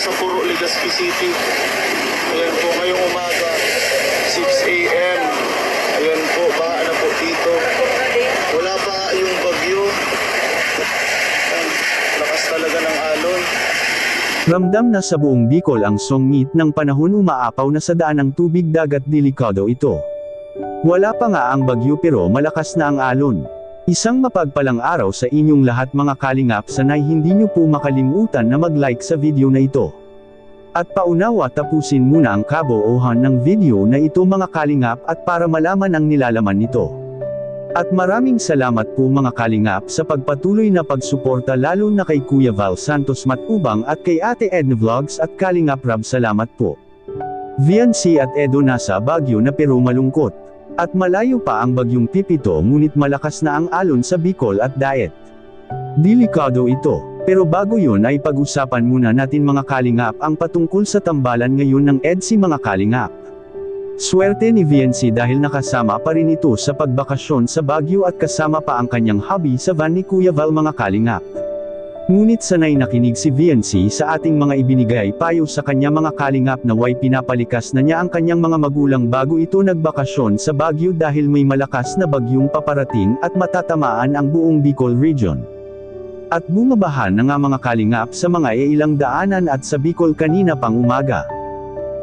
sa Puro Legazpi City. Ayan po ngayong umaga, 6 a.m. Ayan po, baka na po dito. Wala pa yung bagyo. Ayan, lakas talaga ng alon. Ramdam na sa buong Bicol ang songit ng panahon umaapaw na sa daan ng tubig dagat delikado ito. Wala pa nga ang bagyo pero malakas na ang alon. Isang mapagpalang araw sa inyong lahat mga kalingap sanay hindi nyo po makalimutan na mag-like sa video na ito. At paunawa tapusin muna ang kaboohan ng video na ito mga kalingap at para malaman ang nilalaman nito. At maraming salamat po mga kalingap sa pagpatuloy na pagsuporta lalo na kay Kuya Val Santos Matubang at kay Ate Edna Vlogs at Kalingap Rab salamat po. VNC at Edo nasa Bagyo na pero malungkot. At malayo pa ang bagyong pipito ngunit malakas na ang alon sa Bicol at Daet. Delikado ito. Pero bago yun ay pag-usapan muna natin mga kalingap ang patungkol sa tambalan ngayon ng EDSI mga kalingap. Swerte ni VNC dahil nakasama pa rin ito sa pagbakasyon sa Baguio at kasama pa ang kanyang hobby sa van ni Kuya Val mga kalingap. Ngunit sanay nakinig si VNC sa ating mga ibinigay payo sa kanya mga kalingap na way pinapalikas na niya ang kanyang mga magulang bago ito nagbakasyon sa Baguio dahil may malakas na bagyong paparating at matatamaan ang buong Bicol region. At bumabahan na nga mga kalingap sa mga ilang daanan at sa Bicol kanina pang umaga.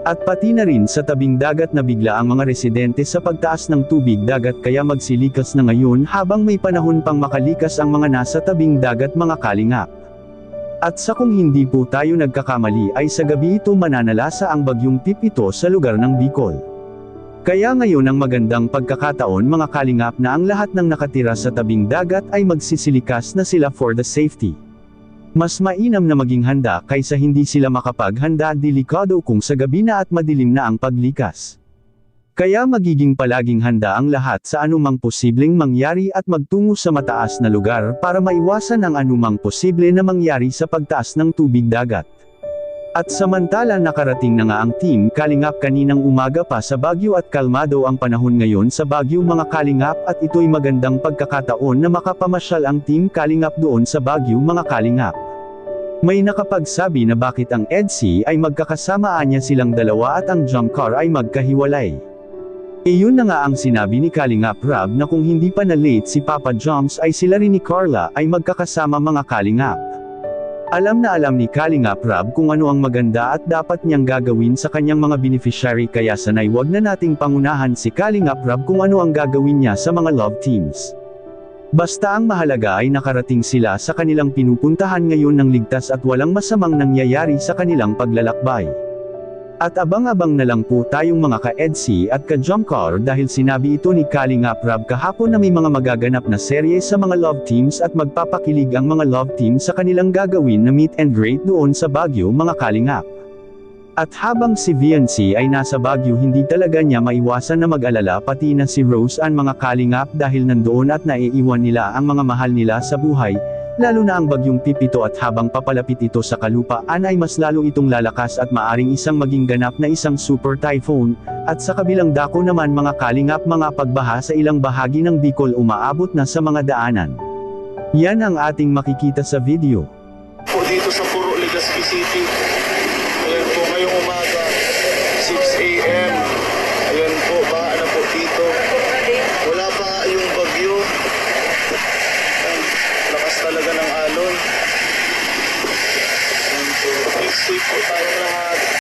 At pati na rin sa tabing dagat na bigla ang mga residente sa pagtaas ng tubig dagat kaya magsilikas na ngayon habang may panahon pang makalikas ang mga nasa tabing dagat mga kalingap. At sa kung hindi po tayo nagkakamali ay sa gabi ito mananalasa ang bagyong pipito sa lugar ng Bicol. Kaya ngayon ang magandang pagkakataon mga kalingap na ang lahat ng nakatira sa tabing dagat ay magsisilikas na sila for the safety. Mas mainam na maging handa kaysa hindi sila makapaghanda delikado kung sa gabi na at madilim na ang paglikas. Kaya magiging palaging handa ang lahat sa anumang posibleng mangyari at magtungo sa mataas na lugar para maiwasan ang anumang posible na mangyari sa pagtaas ng tubig dagat. At samantala nakarating na nga ang team Kalingap kaninang umaga pa sa Baguio at kalmado ang panahon ngayon sa Baguio mga Kalingap at ito'y magandang pagkakataon na makapamasyal ang team Kalingap doon sa Baguio mga Kalingap. May nakapagsabi na bakit ang EDSI ay magkakasamaan niya silang dalawa at ang jump car ay magkahiwalay. Iyon na nga ang sinabi ni Kalingap Rab na kung hindi pa na late si Papa Jumps ay sila rin ni Carla ay magkakasama mga Kalingap. Alam na alam ni Kalingap Rab kung ano ang maganda at dapat niyang gagawin sa kanyang mga beneficiary kaya sanay wag na nating pangunahan si Kalingap Rab kung ano ang gagawin niya sa mga love teams. Basta ang mahalaga ay nakarating sila sa kanilang pinupuntahan ngayon ng ligtas at walang masamang nangyayari sa kanilang paglalakbay. At abang-abang na lang po tayong mga ka-EDSI at ka-Jumcar dahil sinabi ito ni Kalingap Rab kahapon na may mga magaganap na serye sa mga love teams at magpapakilig ang mga love team sa kanilang gagawin na meet and greet doon sa Baguio mga Kalingap. At habang si VNC ay nasa Baguio hindi talaga niya maiwasan na mag-alala pati na si Rose ang mga Kalingap dahil nandoon at naiiwan nila ang mga mahal nila sa buhay, lalo na ang bagyong pipito at habang papalapit ito sa kalupaan ay mas lalo itong lalakas at maaring isang maging ganap na isang super typhoon, at sa kabilang dako naman mga kalingap mga pagbaha sa ilang bahagi ng Bicol umaabot na sa mga daanan. Yan ang ating makikita sa video. po dito sa Puro Legazpi City. Peaceful tayong lahat.